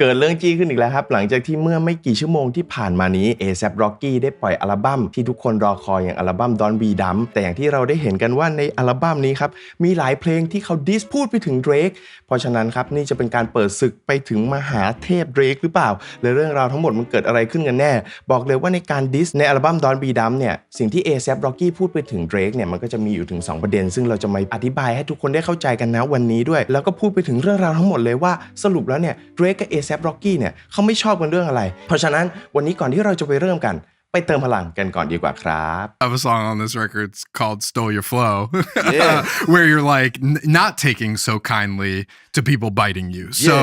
เกิดเรื่องจี้ขึ้นอีกแล้วครับ หลังจากที่เมื่อไม่กี่ชั่วโมงที่ผ่านมานี้ A$AP Rocky ได้ปล่อยอัลบั้มที่ทุกคนรอคอยอย่างอัลบั้ม Don't Be Dumb แต่อย่างที่เราได้เห็นกันว่าในอัลบั้มนี้ครับ มีหลายเพลงที่เขาดิสพูดไปถึง Drake เพราะฉะนั้นครับ นี่จะเป็นการเปิดศึกไปถึงมหาเทพ Drake หรือเปล่าและเรื่องราวทั้งหมดมันเกิดอะไรขึ้นกันแน่ บอกเลยว่าในการดิสในอัลบั้ม Don't Be Dumb เนี่ยสิ่งที่ A$AP Rocky พูดไปถึง Drake เนี่ยมันก็จะมีอยู่ถึง 2 ประเด็น ซึ่งเราจะมาอธิบายให้ทุกคนได้เข้าใจกันนะวันนี้ด้วย แล้วก็พูดไปถึงเรื่องราวทั้งหมดเลยว่าสรุปแล้วเนี่ย Drake กับ A$AP Rocky เนี่ยเขาไม่ชอบกันเรื่องอะไร เพราะฉะนั้นวันนี้ก่อนที่เราจะไปเริ่มกันไปเติมพลังกันก่อนดีกว่าครับ I have a song on this record it's called Stole Your Flow, Yeah. where you're like n- not taking so kindly to people biting you. So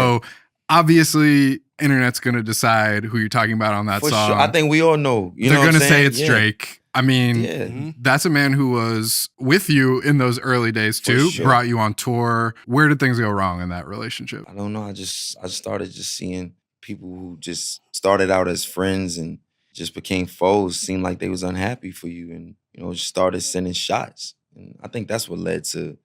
obviously, internet's going to decide who you're talking about on that For song. sure. I think we all know. You They're know going what to I'm say saying? it's Yeah. Drake. I mean, Yeah. Mm-hmm. that's a man who was with you in those early days too, sure. brought you on tour. Where did things go wrong in that relationship? I don't know. I just I started just seeing people who just started out as friends and just became foes seemed like they was unhappy for you and you know just started sending shots. And I think that's what led to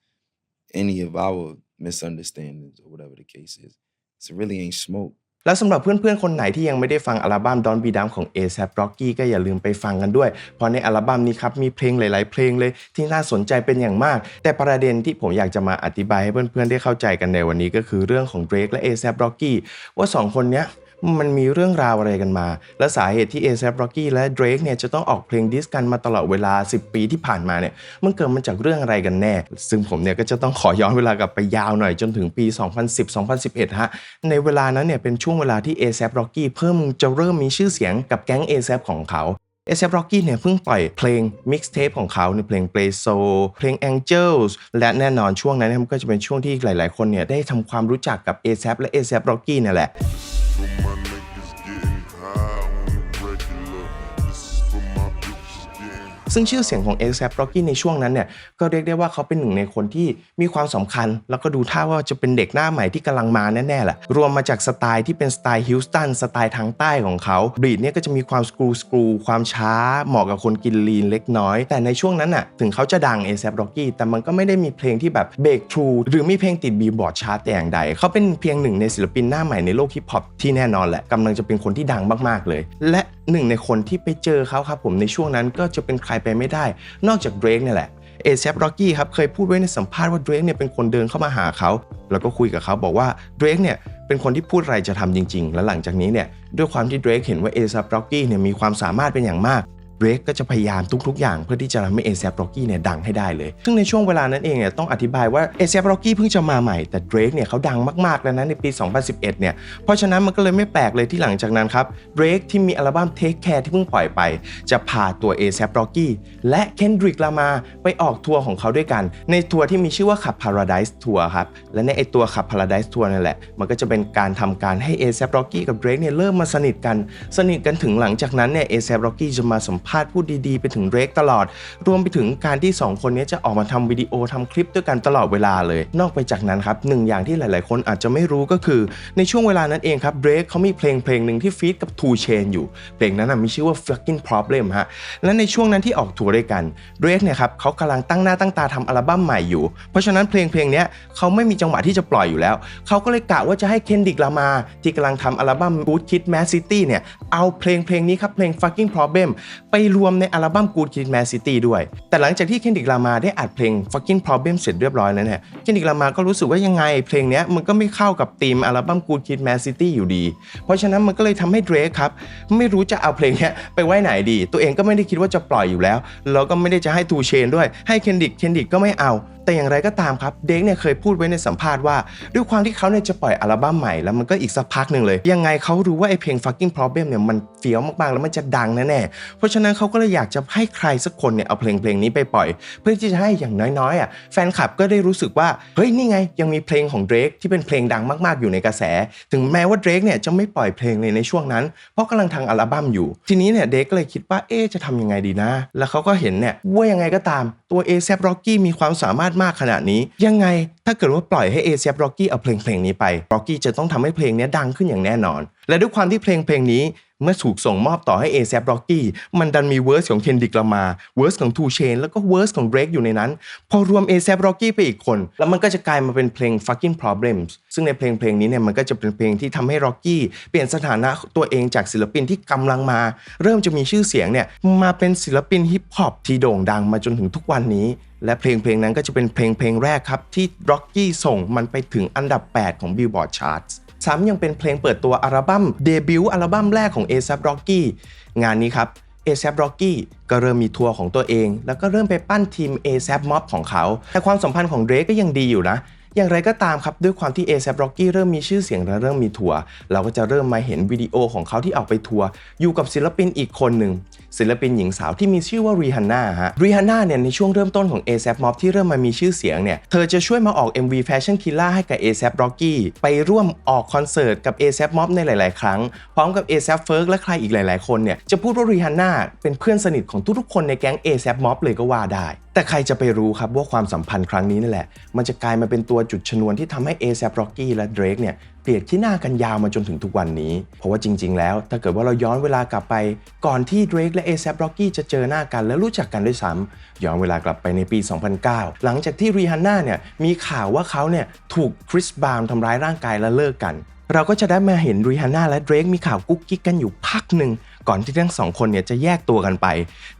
any of our misunderstandings or whatever the case is. So it really ain't smoke. แล้วสำหรับเพื่อนๆ คนไหนที่ยังไม่ได้ฟังอัลบั้ม Don't Be Dumb ของ ASAP Rocky ก็อย่าลืมไปฟังกันด้วย เพราะในอัลบั้มนี้ครับ มีเพลงหลาย ๆ เพลงเลยที่น่าสนใจเป็นอย่างมาก แต่ประเด็นที่ผมอยากจะมาอธิบายให้เพื่อนๆ ได้เข้าใจกันในวันนี้ก็คือเรื่องของ Drake และ ASAP Rocky ว่าสองคนเนี้ย มันมีเรื่องราวอะไรกันมา และสาเหตุที่ A$AP Rocky และ Drake เนี่ยจะต้องออกเพลงดิสกันมาตลอดเวลา 10 ปีที่ผ่านมาเนี่ยมันเกิดมาจากเรื่องอะไรกันแน่ ซึ่งผมเนี่ยก็จะต้องขอย้อนเวลากลับไปยาวหน่อยจนถึงปี 2010-2011 ฮะ ในเวลานั้นเนี่ยเป็นช่วงเวลาที่ A$AP Rocky เพิ่มจะเริ่มมีชื่อเสียงกับแก๊ง A$AP ของเขา เอเซฟร็อกกี้เนี่ยเพิ่งปล่อยเพลงมิกซ์เทปของเขาในเพลง Play So เพลง Angels และแน่นอนช่วงนั้นเนี่ยมันก็จะเป็นช่วงที่หลาย ๆ คนเนี่ยได้ทำความรู้จักกับ A$AP และ A$AP Rocky เนี่ยแหละ ซึ่งชื่อเสียงของ A$AP Rocky ในช่วงนั้นเนี่ยก็เรียกได้ว่าเขาเป็นหนึ่งในคนที่มีความสำคัญ แล้วก็ดูท่าว่าจะเป็นเด็กหน้าใหม่ที่กำลังมาแน่ๆแหละรวมมาจากสไตล์ที่เป็นสไตล์ฮิลสตันสไตล์ทางใต้ของเขาบีดเนี่ยก็จะมีความสกรูสกรูความช้าเหมาะกับคนกินลีนเล็กน้อย แต่ในช่วงนั้นน่ะถึงเขาจะดัง A$AP Rocky แต่มันก็ไม่ได้มีเพลงที่แบบเบรกทรูหรือมีเพลงติดบีบอร์ดชาร์ตแต่อย่างใด เขาเป็นเพียงหนึ่งในศิลปินหน้าใหม่ในโลกฮิปฮอปที่แน่นอนแหละกำลังจะเป็นคนที่ดังมากๆเลย และ หนึ่งในคนที่ไปเจอเขาครับผมในช่วงนั้นก็จะเป็นใครไปไม่ได้ นอกจากเดรกเนี่ยแหละเอเซฟร็อกกี้ครับเคยพูดไว้ในสัมภาษณ์ว่าเดรกเนี่ยเป็นคนเดินเข้ามาหาเขาแล้วก็คุยกับเขาบอกว่าเดรกเนี่ยเป็นคนที่พูดอะไรจะทำจริง ๆ และหลังจากนี้เนี่ยด้วยความที่เดรกเห็นว่าเอเซฟร็อกกี้เนี่ยมีความสามารถเป็นอย่างมาก เดรกก็จะพยายามทุกๆ อย่างเพื่อที่จะทำให้ A$AP Rocky เนี่ยดังให้ได้เลย ซึ่งในช่วงเวลานั้นเองเนี่ยต้องอธิบายว่า A$AP Rocky เพิ่งจะมาใหม่ แต่เดรกเนี่ยเขาดังมากๆแล้วนะในปี 2011 เนี่ย เพราะฉะนั้นมันก็เลยไม่แปลกเลยที่หลังจากนั้นครับเดรกที่มีอัลบั้ม Take Care ที่เพิ่งปล่อยไป จะพาตัว A$AP Rocky และ Kendrick Lamar ไปออกทัวร์ของเขาด้วยกัน ในทัวร์ที่มีชื่อว่าขับ Paradise Tour ครับ และในไอตัวขับ Paradise Tour นั่นแหละ มันก็จะเป็นการทำการให้ A$AP Rocky กับ Drake เนี่ยเริ่มมาสนิทกัน สนิทกันถึงหลังจากนั้นเนี่ย A$AP Rocky จะมาสัมภาษณ์พูดดีๆ ไปถึง Drake ตลอด รวมไปถึงการที่ 2 คนนี้จะออกมาทำวิดีโอทำคลิปด้วยกันตลอดเวลาเลย นอกไปจากนั้นครับหนึ่งอย่างที่หลายๆ คนอาจจะไม่รู้ก็คือ ในช่วงเวลานั้นเองครับ Drake เขามีเพลงเพลงหนึ่งที่ฟีดกับ Two Chain อยู่ เพลงนั้นนะมีชื่อว่า fucking problem ฮะและในช่วงนั้นที่ออกทัวร์ด้วยกัน Drake เนี่ยครับเขากำลังตั้งหน้าตั้งตาทำอัลบั้มใหม่อยู่ เพราะฉะนั้นเพลงเพลงนี้เขาไม่มีจังหวะที่จะปล่อยอยู่แล้ว เขาก็เลยกะว่าจะให้เคนดิกลามา ที่กำลังทำอัลบั้ม Good Kid Mad City เนี่ยเอาเพลงเพลงนี้ครับเพลง fucking problem ไปรวมในอัลบั้ม Good Kid Mad City ด้วย แต่หลังจากที่เคนดิกลามาได้อัดเพลง fucking problem เสร็จเรียบร้อยแล้วเนี่ยเคนดิกลามาก็รู้สึกว่ายังไงเพลงนี้มันก็ไม่เข้ากับธีมอัลบั้ม Good Kid Mad City อยู่ดี เพราะฉะนั้นมันก็เลยทำให้ Drake ครับ ไม่รู้จะเอาเพลงนี้ไปไว้ไหนดี ตัวเองก็ไม่ได้คิดว่าจะปล่อยอยู่แล้วแล้วก็ไม่ได้จะให้ทูเชนด้วยให้เคนดิกเคนดิกก็ไม่เอาแต่อย่างไรก็ตามครับ เด็กเนี่ยเคยพูดไว้ในสัมภาษณ์ว่า ด้วยความที่เขาเนี่ยจะปล่อยอัลบั้มใหม่แล้วมันก็อีกสักพักหนึ่งเลย ยังไงเขารู้ว่าไอเพลง fucking problem เนี่ยมันเฟี้ยวมากๆแล้วมันจะดังแน่ๆเพราะฉะนั้นเขาก็เลยอยากจะให้ใครสักคนเนี่ยเอาเพลงเพลงนี้ไปปล่อย เพื่อที่จะให้อย่างน้อยๆอะแฟนคลับก็ได้รู้สึกว่าเฮ้ยนี่ไงยังมีเพลงของเดรกที่เป็นเพลงดังมากๆอยู่ในกระแส ถึงแม้ว่าเดรกเนี่ยจะไม่ปล่อยเพลงเลยในช่วงนั้น เพราะกำลังทางอัลบั้มอยู่ ทีนี้เนี่ยเดรกก็เลยคิดว่าเอ๊จะทำยังไงดีนะ แล้วเขาก็เห็นเนี่ยว่ายังไงก็ตามตัว A$AP Rocky มีความสามารถมากขนาดนี้ ยังไงถ้าเกิดว่าปล่อยให้ A$AP Rocky เอาเพลงเพลงนี้ไป Rocky จะต้องทำให้เพลงนี้ดังขึ้นอย่างแน่นอน และด้วยความที่เพลงเพลงนี้ เมื่อถูกส่งมอบต่อให้ A$AP Rocky มันดันมีเวอร์สของ Kendrick Lamar เวอร์สของ Two Chainz แล้วก็เวอร์สของ Drake อยู่ในนั้น พอรวม A$AP Rocky ไปอีกคน แล้วมันก็จะกลายมาเป็นเพลง fucking problems ซึ่งในเพลงเพลงนี้เนี่ยมันก็จะเป็นเพลงที่ทำให้ Rocky เปลี่ยนสถานะตัวเองจากศิลปินที่กำลังมา เริ่มจะมีชื่อเสียงเนี่ยมาเป็นศิลปินฮิปฮอปที่โด่งดังมาจนถึงทุกวันนี้และเพลงเพลงนั้นก็จะเป็นเพลงเพลงแรกครับที่ Rocky ส่งมันไปถึงอันดับ 8 ของ Billboard Charts ซ้ำยังเป็นเพลงเปิดตัวอัลบั้มเดบิวต์อัลบั้มแรกของ A$AP Rocky งานนี้ครับ A$AP Rocky ก็เริ่มมีทัวร์ของตัวเอง แล้วก็เริ่มไปปั้นทีม A$AP Mob ของเขา แต่ความสัมพันธ์ของเดรกก็ยังดีอยู่นะ อย่างไรก็ตามครับ ด้วยความที่ A-SAP Rocky เริ่มมีชื่อเสียงและเริ่มมีทัวร์เราก็จะเริ่มมาเห็นวิดีโอของเขาที่ออกไปทัวร์อยู่กับศิลปินอีกคนหนึ่งศิลปินหญิงสาวที่มีชื่อว่ารีฮันน่าฮะรีฮันน่าเนี่ยในช่วงเริ่มต้นของ A-SAP Mob ที่เริ่มมามีชื่อเสียงเนี่ยเธอจะช่วยมาออก MV Fashion Killa ให้กับ A-SAP Rocky ไปร่วมออกคอนเสิร์ตกับ A-SAP Mob ในหลาย ๆ ครั้ง พร้อมกับ A-SAP Ferg และใครอีกหลาย ๆ คนเนี่ยจะพูดว่ารีฮันน่าเป็นเพื่อนสนิทของทุกๆคนในแก๊ง A-SAP Mob เลยก็ว่าได้ แต่ใครจะไปรู้ครับว่าความสัมพันธ์ครั้งนี้นี่แหละ มันจะกลายมาเป็นตัวจุดชนวนที่ทำให้ A$AP Rocky และ Drake เนี่ยเกลียดที่หน้ากันยาวมาจนถึงทุกวันนี้ เพราะว่าจริง ๆ แล้ว ถ้าเกิดว่าเราย้อนเวลากลับไป ก่อนที่ Drake และ A$AP Rocky จะเจอหน้ากันและรู้จักกันด้วยซ้ำย้อนเวลากลับไปในปี 2009 หลังจากที่รีฮันน่าเนี่ยมีข่าวว่าเขาเนี่ยถูกคริสบาวน์ทำร้ายร่างกายและเลิกกันเราก็จะได้มาเห็นรีฮันน่าและ Drake มีข่าวกุ๊กกิ๊กกันอยู่พักหนึ่ง ก่อนที่ทั้งสองคนเนี่ยจะแยกตัวกันไป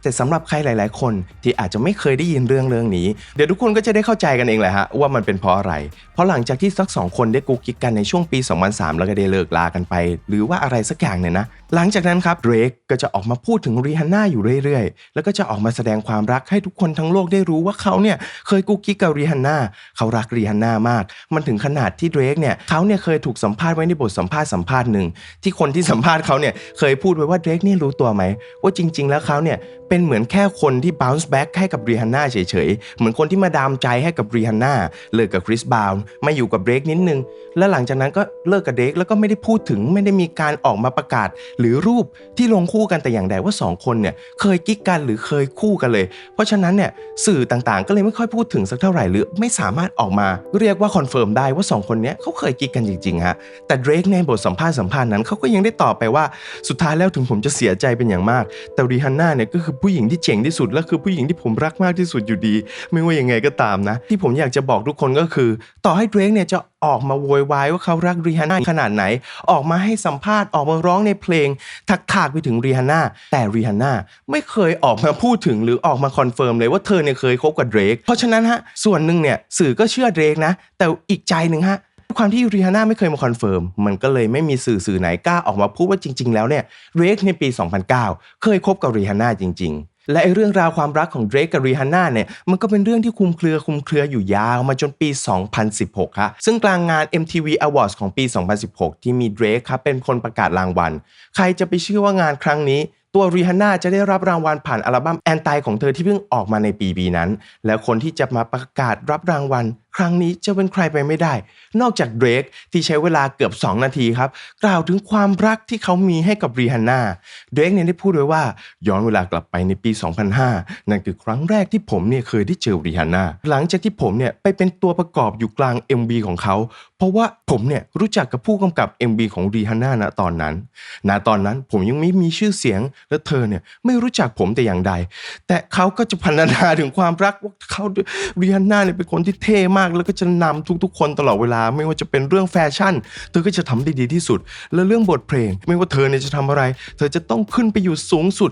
แต่สำหรับใครหลาย ๆ คนที่อาจจะไม่เคยได้ยินเรื่องเรื่องนี้ เดี๋ยวทุกคนก็จะได้เข้าใจกันเองแหละฮะว่ามันเป็นเพราะอะไร เพราะหลังจากที่ทั้งสองคนได้กุ๊กกิ๊กกันในช่วงปี 2003 แล้วก็ได้เลิกลากันไป หรือว่าอะไรสักอย่างเนี่ยนะ หลังจากนั้นครับเดรกก็จะออกมาพูดถึงรีฮันน่าอยู่เรื่อย ๆ แล้วก็จะออกมาแสดงความรักให้ทุกคนทั้งโลกได้รู้ว่าเขาเนี่ยเคยกุ๊กกิ๊กกับรีฮันน่าเขารักรีฮันน่ามาก มันถึงขนาดที่เดรกเนี่ยเขาเนี่ยเคยถูกสัมภาษณ์ไว้ในบทสัมภาษณ์สัมภาษณ์หนึ่งที่คนที่สัมภาษณ์เขาเนี่ยเคยพูดไว้ว่าเดรกเนี่รู้ตัวไหม ว่าจริง ๆ แล้วเขาเนี่ยเป็นเหมือนแค่คนที่ bounce back ให้กับรีฮันน่าเฉยๆ เหมือนคนที่มาดามใจให้กับรีฮันน่าเลิกกับคริสบาวน์มาอยู่กับเดรกนิดนึง แล้วหลังจากนั้นก็เลิกกับเดรกแล้วก็ไม่ได้พูดถึงไม่ได้มีการออกมาประกาศ หรือรูปที่ลงคู่กันแต่อย่างใดว่าสองคนเนี่ยเคยกิ๊กกันหรือเคยคู่กันเลย เพราะฉะนั้นเนี่ยสื่อต่างๆ ก็เลยไม่ค่อยพูดถึงสักเท่าไหร่หรือไม่สามารถออกมาเรียกว่าคอนเฟิร์มได้ว่าสองคนนี้เขาเคยกิ๊กกันจริงๆฮะแต่เดรกในบทสัมภาษณ์สัมภาษณ์นั้นเขาก็ยังได้ตอบไปว่าสุดท้ายแล้วถึงผมจะเสียใจเป็นอย่างมาก แต่รีฮันน่าเนี่ยก็คือผู้หญิงที่เจ๋งที่สุดและคือผู้หญิงที่ผมรักมากที่สุดอยู่ดี ไม่ว่ายังไงก็ตามนะ ที่ผมอยากจะบอกทุกคนก็คือ ต่อให้เดรกเนี่ยจะออกมาโวยวายว่าเขารักรีฮันน่าขนาดไหน ออกมาให้สัมภาษณ์ออกมาร้องในเพลง ทักทากไปถึงรีฮันน่าแต่รีฮันน่าไม่เคยออกมาพูดถึงหรือออกมาคอนเฟิร์มเลยว่าเธอเนี่ยเคยคบกับเดรกเพราะฉะนั้นฮะส่วนหนึ่งเนี่ยสื่อก็เชื่อเดรกนะ แต่อีกใจหนึ่งฮะ ความที่รีฮาน่าไม่เคยมาคอนเฟิร์มมันก็เลยไม่มีสื่อสื่อไหนกล้าออกมาพูดว่าจริง ๆ แล้วเนี่ยเดรกในปี 2009 เคยคบกับรีฮาน่าจริง ๆและไอ้เรื่องราวความรักของเดรกกับรีฮาน่าเนี่ยมันก็เป็นเรื่องที่คุมเครือคุมเครืออยู่ยาวมาจนปี 2016ครับซึ่งกลางงาน MTV Awards ของปี 2016 ที่มีเดรกครับเป็นคนประกาศรางวัล ใครจะไปเชื่อว่างานครั้งนี้ ตัวรีฮันน่าจะได้รับรางวัลผ่านอัลบั้มแอนตายของเธอที่เพิ่งออกมาในปีปีนั้น แล้วคนที่จะมาประกาศรับรางวัลครั้งนี้จะเป็นใครไปไม่ได้ นอกจากเดรกที่ใช้เวลาเกือบ 2 นาทีครับ กล่าวถึงความรักที่เขามีให้กับรีฮันน่าเดรกเนี่ยได้พูดไว้ว่าย้อนเวลากลับไปในปี 2005 นั่นคือครั้งแรกที่ผมเนี่ยเคยได้เจอรีฮันน่าหลังจากที่ผมเนี่ยไปเป็นตัวประกอบอยู่กลาง MV ของเขา เพราะว่าผมเนี่ยรู้จักกับผู้กำกับ MV ของรีฮันน่าณตอนนั้นณตอนนั้นผมยังไม่มีชื่อเสียงและเธอเนี่ยไม่รู้จักผมแต่อย่างใด แต่เขาก็จะพรรณนาถึงความรักว่าเขารีฮันน่าเนี่ยเป็นคนที่เท่มากแล้วก็จะนำทุกๆ คนตลอดเวลา ไม่ว่าจะเป็นเรื่องแฟชั่น เธอก็จะทำได้ดีที่สุด และเรื่องบทเพลง ไม่ว่าเธอเนี่ยจะทำอะไร เธอจะต้องขึ้นไปอยู่สูงสุด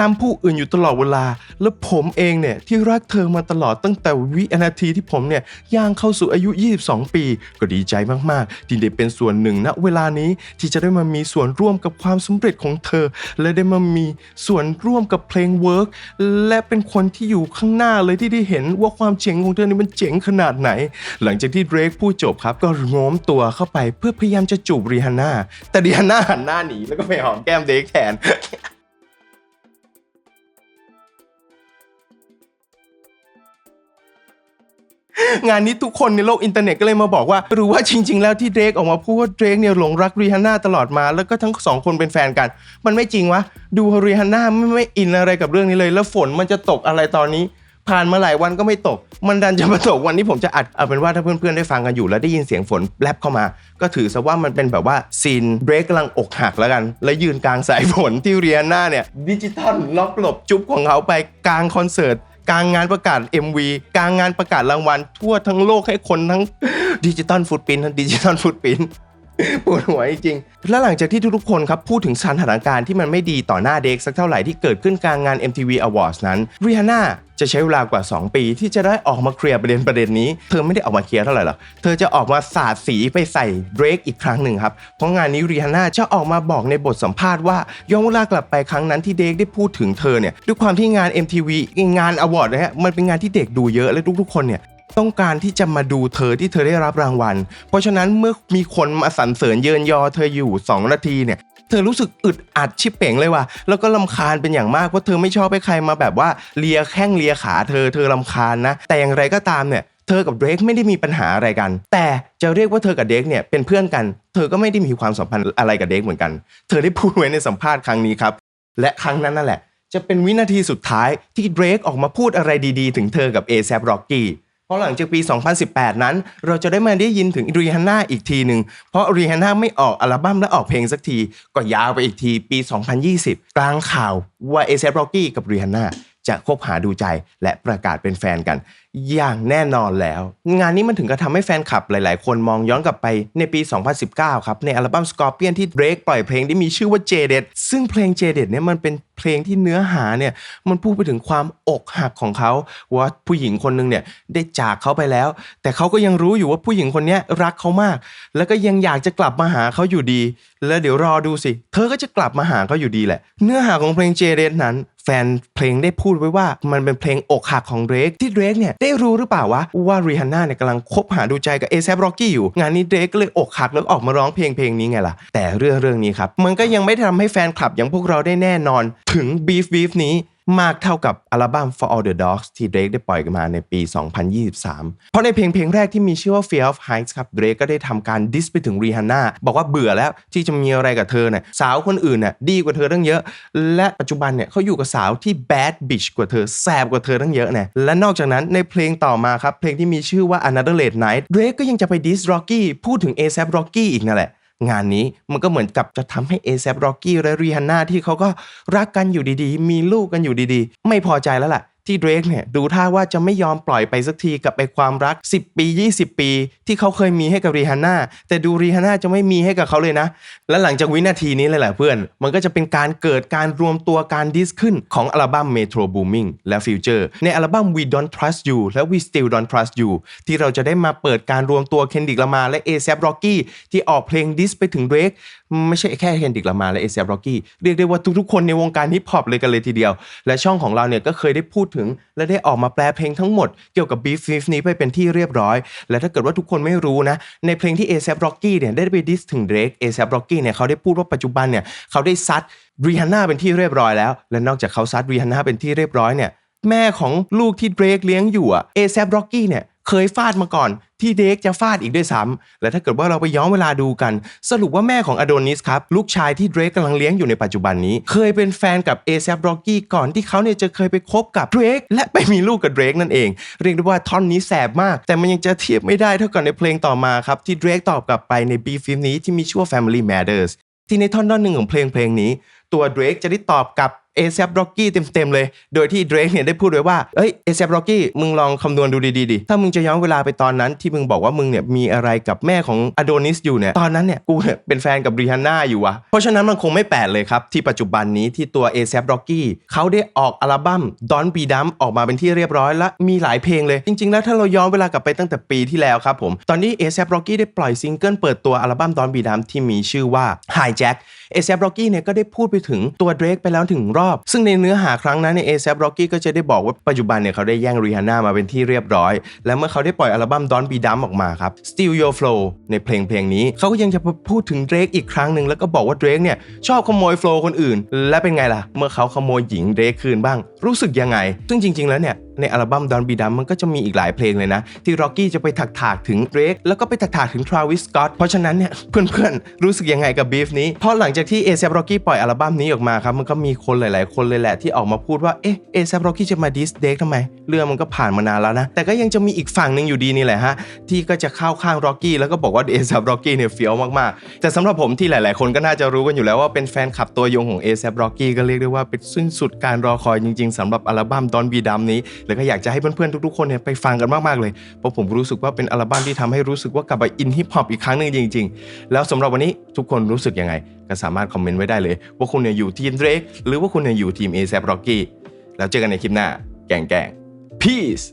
นำผู้อื่นอยู่ตลอดเวลา และผมเองเนี่ยที่รักเธอมาตลอดตั้งแต่วินาทีที่ผมเนี่ยย่างเข้าสู่อายุ 22 ปี ก็ดีใจมากๆ ที่ได้เป็นส่วนหนึ่งณเวลานี้ที่จะได้มามีส่วนร่วมกับความสำเร็จของเธอ และได้มามีส่วนร่วมกับเพลงเวิร์กและเป็นคนที่อยู่ข้างหน้าเลยที่ได้เห็นว่าความเจ๋งของเธอนี่มันเจ๋งขนาดไหน หลังจากที่เดรกพูดจบครับ ก็โน้มตัวเข้าไปเพื่อพยายามจะจูบรีฮันน่าแต่รีฮันน่าหันหน้าหนีแล้วก็ไปหอมแก้มเดรกแทนงานนี้ทุกคนในโลกอินเทอร์เน็ตก็เลยมาบอกว่า หรือว่าจริง ๆ แล้วที่เดรกออกมาพูดว่าเดรกเนี่ยหลงรักรีฮันน่าตลอดมา แล้วก็ทั้งสองคนเป็นแฟนกัน มันไม่จริงวะ ดูรีฮันน่าไม่ไม่อินอะไรกับเรื่องนี้เลย แล้วฝนมันจะตกอะไรตอนนี้ ผ่านมาหลายวันก็ไม่ตก มันดันจะมาตกวันที่ผมจะอัดเอาเป็นว่าถ้าเพื่อนๆได้ฟังกันอยู่แล้วได้ยินเสียงฝนแลบเข้ามา ก็ถือซะว่ามันเป็นแบบว่าซีนเบรกกำลังอกหักแล้วกัน แล้วยืนกลางสายฝนที่เรียนหน้าเนี่ยดิจิตอลล็อกหลบจุ๊บของเขาไปกลางคอนเสิร์ตกลางงานประกาศ MV กลางงานประกาศรางวัลทั่วทั้งโลกให้คนทั้งดิจิตอลฟุตปินดิจิตอลฟุตปิน ปวดหัวจริงๆแล้วหลังจากที่ทุกๆคนครับพูดถึงสถานการณ์ที่มันไม่ดีต่อหน้าเด็กสักเท่าไหร่ที่เกิดขึ้นกลางงาน MTV Awards นั้นริฮาน่าจะใช้เวลากว่า 2 ปีที่จะได้ออกมาเคลียร์ประเด็นประเด็นนี้ เธอไม่ได้ออกมาเคลียร์เท่าไหร่หรอก เธอจะออกมาสาดสีไปใส่เดรกอีกครั้งหนึ่งครับ เพราะงานนี้ริฮาน่าจะออกมาบอกในบทสัมภาษณ์ว่าย้อนเวลากลับไปครั้งนั้นที่เด็กได้พูดถึงเธอเนี่ยด้วยความที่งาน MTV งาน Award นะฮะมันเป็นงานที่เด็กดูเยอะและทุกๆคนเนี่ย ต้องการที่จะมาดูเธอที่เธอได้รับรางวัล เพราะฉะนั้นเมื่อมีคนมาสรรเสริญเยินยอเธออยู่ 2 นาทีเนี่ย เธอรู้สึกอึดอัดชิบเป่งเลยว่ะ แล้วก็ลำคาญเป็นอย่างมากเพราะเธอไม่ชอบให้ใครมาแบบว่าเลียแข้งเลียขาเธอเธอลำคาญนะ แต่อย่างไรก็ตามเนี่ยเธอกับเดรกไม่ได้มีปัญหาอะไรกัน แต่จะเรียกว่าเธอกับเดรกเนี่ยเป็นเพื่อนกัน เธอก็ไม่ได้มีความสัมพันธ์อะไรกับเดรกเหมือนกัน เธอได้พูดไว้ในสัมภาษณ์ครั้งนี้ครับ และครั้งนั้นนั่นแหละ จะเป็นวินาทีสุดท้ายที่เดรกออกมาพูดอะไรดีๆ ถึงเธอกับ A$AP Rocky เพราะหลังจากปี 2018 นั้น เราจะได้มาได้ยินถึงรีฮันน่าอีกทีหนึ่ง เพราะรีฮันน่าไม่ออกอัลบั้มและออกเพลงสักที ก็ยาวไปอีกทีปี 2020 กลางข่าวว่า A$AP Rocky กับรีฮันน่าจะคบหาดูใจและประกาศเป็นแฟนกันอย่างแน่นอนแล้ว งานนี้มันถึงกับทำให้แฟนคลับหลาย ๆ คนมองย้อนกลับไปในปี 2019 ครับ ในอัลบั้ม Scorpion ที่ Drake ปล่อยเพลงที่มีชื่อว่า Jaded ซึ่งเพลง Jaded เนี่ยมันเป็นเพลงที่เนื้อหาเนี่ยมันพูดไปถึงความอกหักของเขาว่าผู้หญิงคนหนึงเนี่ยได้จากเขาไปแล้ว แต่เขาก็ยังรู้อยู่ว่าผู้หญิงคนนี้รักเขามาก แล้วก็ยังอยากจะกลับมาหาเขาอยู่ดี แล้วเดี๋ยวรอดูสิ เธอก็จะกลับมาหาเขาอยู่ดีแหละ เนื้อหาของเพลง Jaded นั้นแฟนเพลงได้พูดไว้ว่ามันเป็นเพลงอกหักของเดรกที่เดรกเนี่ยได้รู้หรือเปล่าวะว่ารีฮันน่าเนี่ยกำลังคบหาดูใจกับเอซบร็อกกี้อยู่ งานนี้เดรกก็เลยอกหักแล้วออกมาร้องเพลงเพลงนี้ไงล่ะ แต่เรื่องเรื่องนี้ครับ มันก็ยังไม่ทำให้แฟนคลับอย่างพวกเราได้แน่นอน ถึงบีฟบีฟนี้ มากเท่ากับอัลบั้ม For All the Dogs ที่ Drake ได้ปล่อยมาในปี 2023 เพราะในเพลงเพลงแรกที่มีชื่อว่า Fear of Heights ครับ Drake ก็ได้ทำการดิสไปถึง Rihanna บอกว่าเบื่อแล้วที่จะมีอะไรกับเธอเนี่ยสาวคนอื่นน่ะดีกว่าเธอตั้งเยอะ และปัจจุบันเนี่ยเขาอยู่กับสาวที่ bad bitch กว่าเธอแสบกว่าเธอตั้งเยอะเนี่ยและนอกจากนั้นในเพลงต่อมาครับเพลงที่มีชื่อว่า Another Late Night Drake ก็ยังจะไปดิส Rocky พูดถึง ASAP Rocky อีกนั่นแหละ งานนี้มันก็เหมือนกับจะทำให้ A$AP Rocky และรีฮันน่าที่เขาก็รักกันอยู่ดีๆ มีลูกกันอยู่ดีๆ ไม่พอใจแล้วแหละ ที่เดรกเนี่ยดูท่าว่าจะไม่ยอมปล่อยไปสักทีกับไอความรัก 10 ปี 20 ปี ที่เขาเคยมีให้กับรีฮาน่าแต่ดูรีฮาน่าจะไม่มีให้กับเขาเลยนะ และหลังจากวินาทีนี้เลยแหละเพื่อน มันก็จะเป็นการเกิดการรวมตัวการดิสขึ้นของอัลบั้ม Metro Booming และ Future ในอัลบั้ม We Don't Trust You และ We Still Don't Trust You ที่เราจะได้มาเปิดการรวมตัวเคนดิกลามาและ A$AP Rocky ที่ออกเพลงดิสไปถึงเดรก ไม่ใช่แค่เคนดิกลามาและ A$AP Rocky เรียกได้ว่าทุกๆคนในวงการฮิปฮอปเลยกันเลยทีเดียว และช่องของเราเนี่ยก็เคยได้พูดถึง และได้ออกมาแปลเพลงทั้งหมดเกี่ยวกับ Beef Beef นี้ไปเป็นที่เรียบร้อย และถ้าเกิดว่าทุกคนไม่รู้นะ ในเพลงที่ A$AP Rocky เนี่ยได้ไปดิสถึง Drake A$AP Rocky เนี่ยเขาได้พูดว่าปัจจุบันเนี่ยเขาได้ซัดรีฮันน่าเป็นที่เรียบร้อยแล้ว และนอกจากเขาซัดรีฮันน่าเป็นที่เรียบร้อยเนี่ย แม่ของลูกที่เดรกเลี้ยงอยู่อะ A$AP Rocky เนี่ยเคยฟาดมาก่อน ที่เดรกจะฟาดอีกด้วยซ้ำและถ้าเกิดว่าเราไปย้อนเวลาดูกัน สรุปว่าแม่ของอโดนิสครับลูกชายที่เดรกกำลังเลี้ยงอยู่ในปัจจุบันนี้ เคยเป็นแฟนกับ A$AP Rocky ก่อนที่เขาเนี่ยจะเคยไปคบกับเดรกและไปมีลูกกับเดรกนั่นเอง เรียกได้ว่าท่อนนี้แสบมาก แต่มันยังจะเทียบไม่ได้เท่ากับในเพลงต่อมาครับที่เดรกตอบกลับไปในบีฟิล์มนี้ที่มีชื่อว่า Family Matters ที่ในท่อนด้านหนึ่งของเพลงเพลงนี้ ตัวเดรกจะได้ตอบกับ A$AP Rocky เต็มๆเลย โดยที่เดรกเนี่ยได้พูดไว้ว่าเอ้ย A$AP Rocky มึงลองคำนวณดูดีๆดิถ้ามึงจะย้อนเวลาไปตอนนั้นที่มึงบอกว่ามึงเนี่ยมีอะไรกับแม่ของอโดนิสอยู่เนี่ยตอนนั้นเนี่ยกูเนี่ยเป็นแฟนกับรีฮันน่าอยู่วะเพราะฉะนั้นมันคงไม่แปลกเลยครับ ที่ปัจจุบันนี้ที่ตัว A$AP Rocky เขาได้ออกอัลบั้ม Don't Be Dumb ออกมาเป็นที่เรียบร้อยและมีหลายเพลงเลย จริง ๆ แล้วถ้าเราย้อนเวลากลับไปตั้งแต่ปีที่แล้วครับผมตอนนี้ A$AP Rocky ได้ปล่อยซิงเกิลเปิดตัวอัลบั้ม Don Be d u m ที่มีชื่อว่า Hijack A$AP Rocky เนี่ยก็ได้พูดไปถึงตัวเดรกไปแล้วถึงรอบซึ่งในเนื้อหาครั้งนั้นใน A$AP Rocky ก็จะได้บอกว่าปัจจุบันเนี่ยเขาได้แย่งรีฮาน่ามาเป็นที่เรียบร้อย และเมื่อเขาได้ปล่อยอัลบั้ม Don't Be Dumb ออกมาครับ Steal Your Flow ในเพลงเพลงนี้ เขาก็ยังจะพูดถึงเดรกอีกครั้งหนึ่งแล้วก็บอกว่าเดรกเนี่ยชอบขโมยโฟล์คนอื่น และเป็นไงล่ะ เมื่อเขาขโมยหญิงเดรกคืนบ้าง รู้สึกยังไง ซึ่งจริง ๆ แล้วเนี่ยในอัลบั้ม Don't Be Dumb มันก็จะมีอีกหลายเพลงเลยนะ ที่ร็อกกี้จะไปถักถากถึงเ a ร e แล้วก็ไปถักถากถึงทราวิส s ก o อตเพราะฉะนั้นเนี่ยเพื่อนๆ รู้สึกยังไงกับบีฟนี้ เพราะหลังจากที่ A$AP Rocky ปล่อยอัลบั้มนี้ออกมาครับ มันก็มีคนหลายๆ คนเลยแหละที่ออกมาพูดว่า เอ๊ะ A$AP Rocky จะมาดิสเด็กทำไม เรื่องมันก็ผ่านมานานแล้วนะ แต่ก็ยังจะมีอีกฝั่งหนึ่งอยู่ดีนี่แหละฮะที่ก็จะเข้าข้างร็อกกี้แล้วก็บอกว่า A$AP Rocky เนี่ยเฟี้ยวมากๆแต่สำหรับผมที่หลาย ๆ คนก็น่าจะรู้กันอยู่แล้วว่าเป็นแฟนคลับตัวยงของ A$AP Rocky ก็เรียกได้ว่าเป็นสิ้นสุดการรอคอยจริง ๆสำหรับอัลบั้ม Don't Be Dumb นี้แล้วก็อยากจะให้เพื่อนๆทุกๆคนเนี่ยไปฟังกันมากๆเลย เพราะผมรู้สึกว่าเป็นอัลบั้มที่ทำให้รู้สึกว่ากลับมาอินฮิปฮอปอีกครั้งหนึ่งจริง ๆ แล้วสำหรับวันนี้ทุกคนรู้สึกยังไง ก็สามารถคอมเมนต์ไว้ได้เลย ว่าคุณเนี่ยอยู่ทีมเดรกหรือว่าคุณเนี่ยอยู่ทีม A$AP Rocky แล้วเจอกันในคลิปหน้า แกงๆ peace